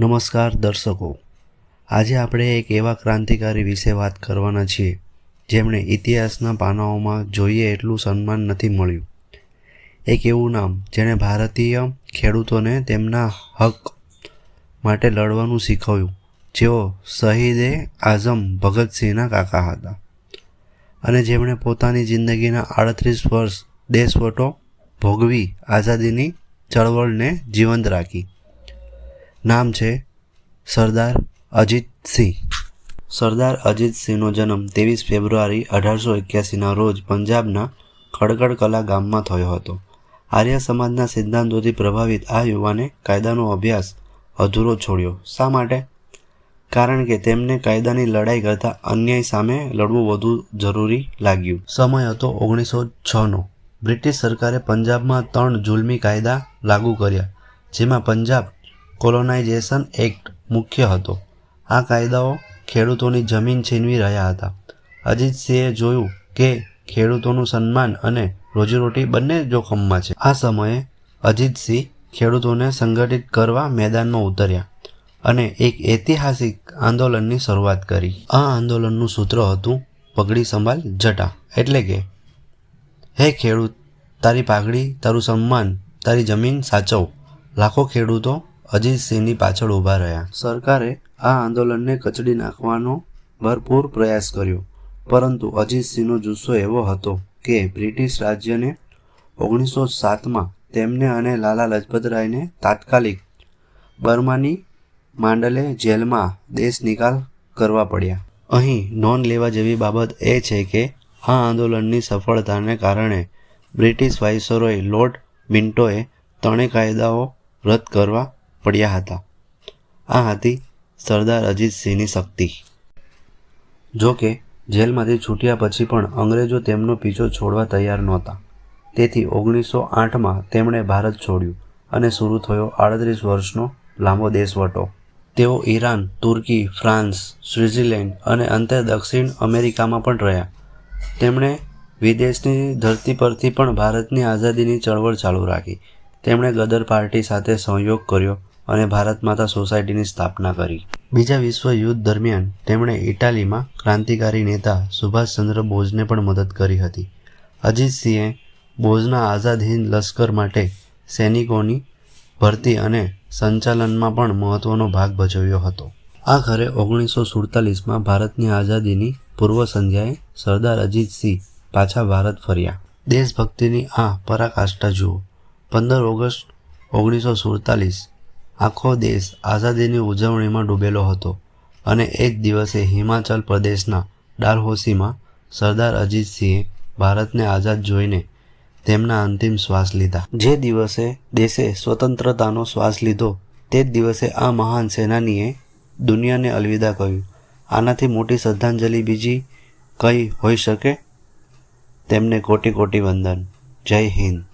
નમસ્કાર દર્શકો. આજે આપણે એક એવા ક્રાંતિકારી વિશે વાત કરવાના છીએ, જેમણે ઇતિહાસના પાનાઓમાં જોઈએ એટલું સન્માન નથી મળ્યું. એક એવું નામ, જેણે ભારતીય ખેડૂતોને તેમના હક માટે લડવાનું શીખવ્યું. જેઓ શહીદે આઝમ ભગતસિંહના કાકા હતા અને જેમણે પોતાની જિંદગીના આડત્રીસ વર્ષ દેશવટો ભોગવી આઝાદીની ચળવળને જીવંત રાખી. નામ છે સરદાર અજીતસિંહ સરદાર અજીતસિંહનો જન્મ ત્રેવીસ ફેબ્રુઆરી અઢારસો એક્યાસીના રોજ પંજાબના ખડગડ કલા ગામમાં થયો હતો. આર્ય સમાજના સિદ્ધાંતોથી પ્રભાવિત આ યુવાને કાયદાનો અભ્યાસ અધૂરો છોડ્યો. શા માટે? કારણ કે તેમને કાયદાની લડાઈ કરતાં અન્યાય સામે લડવું વધુ જરૂરી લાગ્યું. સમય હતો ઓગણીસો છનો. બ્રિટિશ સરકારે પંજાબમાં ત્રણ જુલમી કાયદા લાગુ કર્યા, જેમાં પંજાબ કોલોનાઇઝેશન એક્ટ મુખ્ય હતો. આ કાયદાઓ ખેડૂતોની જમીન છીનવી રહ્યા હતા. અજીતસિંહે જોયું કે ખેડૂતોનું સન્માન અને રોજીરોટી બંને જોખમમાં છે. આ સમયે અજીતસિંહ ખેડૂતોને સંગઠિત કરવા મેદાનમાં ઉતર્યા અને એક ઐતિહાસિક આંદોલનની શરૂઆત કરી. આ આંદોલનનું સૂત્ર હતું પગડી સંભાળ જટા. એટલે કે, હે ખેડૂત, તારી પાઘડી, તારું સન્માન, તારી જમીન સાચવ. લાખો ખેડૂતો અજીતસિંહની પાછળ ઊભા રહ્યા. સરકારે આ આંદોલનને કચડી નાખવાનો ભરપૂર પ્રયાસ કર્યો, પરંતુ અજીતસિંહનો જુસ્સો એવો હતો કે બ્રિટિશ રાજ્યને ઓગણીસો સાતમાં તેમને અને લાલા લજપતરાયને તાત્કાલિક બર્માની માંડલે જેલમાં દેશ નિકાલ કરવા પડ્યા. અહીં નોંધ લેવા જેવી બાબત એ છે કે આ આંદોલનની સફળતાને કારણે બ્રિટિશ વાઇસરોય લોર્ડ મિન્ટોએ ત્રણેય કાયદાઓ રદ કરવા પડ્યા હતા. આ હતી સરદાર અજીતસિંહની શક્તિ. જો કે, જેલમાંથી છૂટ્યા પછી પણ અંગ્રેજો તેમનો પીછો છોડવા તૈયાર નહોતા. તેથી ઓગણીસો આઠમાં તેમણે ભારત છોડ્યું અને શરૂ થયો આડત્રીસ વર્ષનો લાંબો દેશવટો. તેઓ ઈરાન, તુર્કી, ફ્રાન્સ, સ્વિટ્ઝર્લેન્ડ અને અંતે દક્ષિણ અમેરિકામાં પણ રહ્યા. તેમણે વિદેશની ધરતી પરથી પણ ભારતની આઝાદીની ચળવળ ચાલુ રાખી. તેમણે ગદર પાર્ટી સાથે સહયોગ કર્યો અને ભારત માતા સોસાયટીની સ્થાપના કરી. બીજા વિશ્વ યુદ્ધ દરમિયાન તેમણે ઇટાલીમાં ક્રાંતિકારી નેતા સુભાષચંદ્ર બોઝને પણ મદદ કરી હતી. અજીતસિંહે બોઝના આઝાદ હિંદ લશ્કર માટે સૈનિકોની ભરતી અને સંચાલનમાં પણ મહત્વનો ભાગ ભજવ્યો હતો. આ ઘરે ઓગણીસો સુડતાલીસમાં ભારતની આઝાદીની પૂર્વ સંધ્યાએ સરદાર અજીતસિંહ પાછા ભારત ફર્યા. દેશભક્તિની આ પરાકાષ્ઠા જુઓ. પંદર ઓગસ્ટ ઓગણીસો સુડતાલીસ આખો દેશ આઝાદીની ઉજવણીમાં ડૂબેલો હતો અને એ જ દિવસે હિમાચલ પ્રદેશના ડાલહોસીમાં સરદાર અજીતસિંહે ભારતને આઝાદ જોઈને તેમના અંતિમ શ્વાસ લીધા. જે દિવસે દેશે સ્વતંત્રતાનો શ્વાસ લીધો, તે જ દિવસે આ મહાન સેનાનીએ દુનિયાને અલવિદા કહ્યું. આનાથી મોટી શ્રદ્ધાંજલિ બીજી કઈ હોઈ શકે? તેમને કોટી કોટી વંદન. જય હિન્દ.